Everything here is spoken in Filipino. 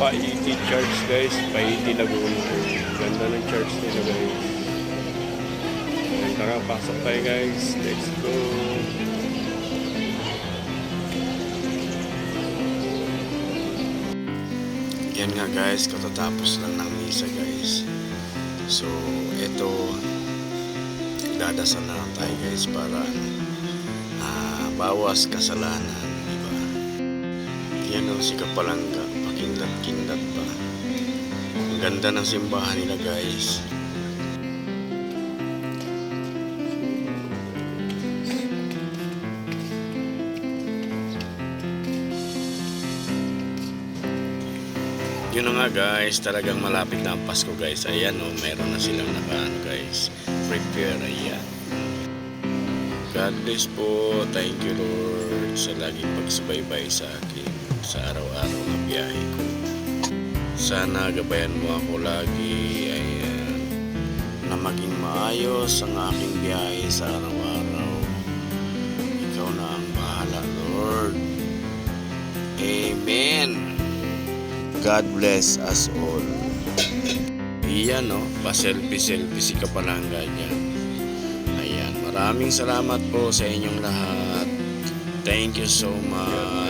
Paiti Church guys, Paiti Laguna. Ganda ng church nila guys. Ayan, tara, pasok tayo guys. Let's go. Yan nga guys, katatapos lang ng misa guys. So, ito, dadasal na lang tayo guys para ah, bawas kasalanan, di ba? Yan o, si Kapalangga, pakindat-kindat pa. Ang ganda ng simbahan nila guys. Yun na nga guys, talagang malapit na ang Pasko guys. Ayan o, meron na silang nakaano guys. Prepare, ayan. God bless po. Thank you Lord sa laging pagsubaybay sa akin sa araw-araw na biyahe ko. Sana gabayan mo ako lagi ayan, na maging maayos ang aking biyahe sa araw-araw. Ikaw na ang bahala Lord. Amen. God bless us all. Iyan no, pa-selfie-selfie si Kapalangga dyan. Ayan, maraming salamat po sa inyong lahat. Thank you so much.